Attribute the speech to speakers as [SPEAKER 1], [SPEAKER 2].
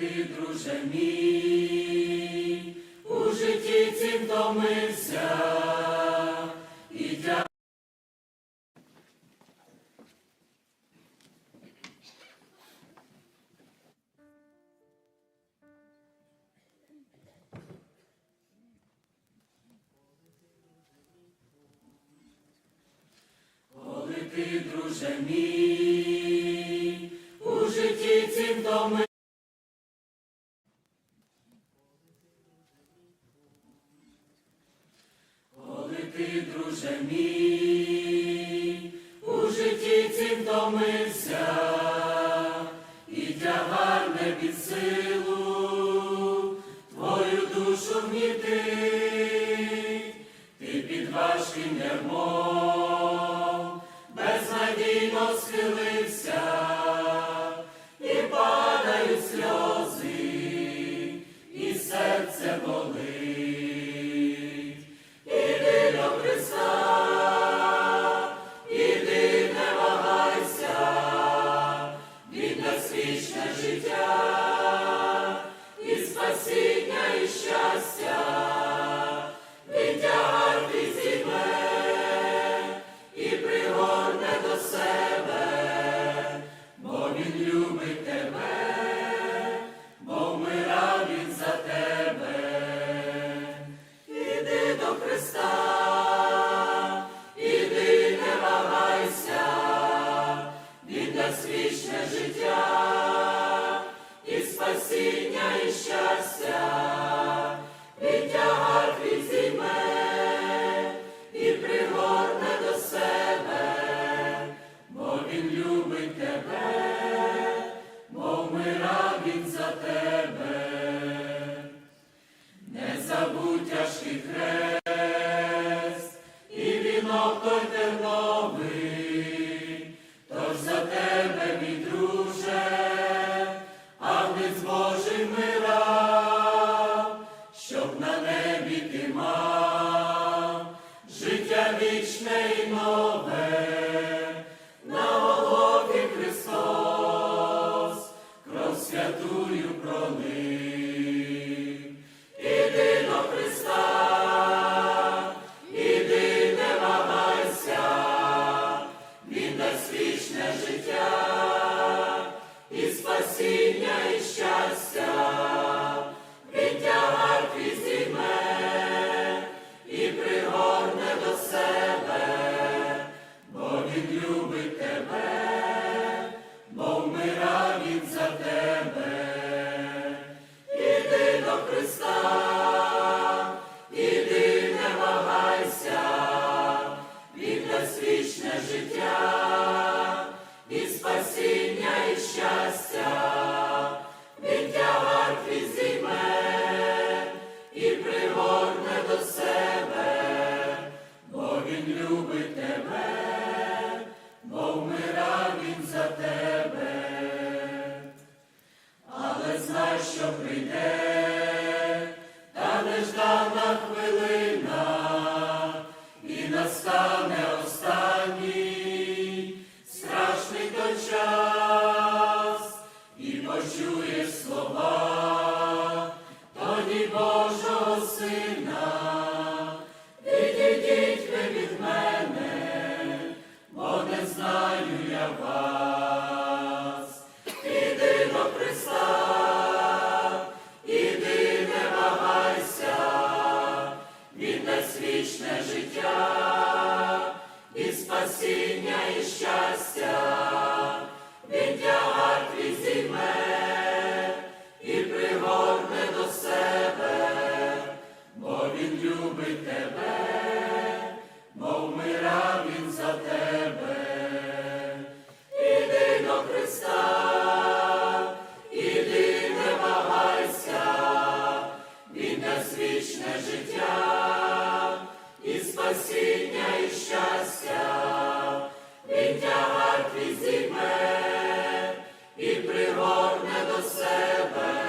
[SPEAKER 1] ти, друже мій, у житті ці втомився. Ти, друже мій, у житті ці втомився, друже мій, у житті ці втомився, і тягар не під силу, твою душу вміти, ти під важким ярмом, безнадійно схилив. te знов той терновий, тож за тебе. Every day. спасіння і щастя, від яга і пригорне до себе, бо він любить тебе, бо вмирав він за тебе, іди до Христа, іди не вагайся, він дасть вічне життя. Спасіння і щастя. seven.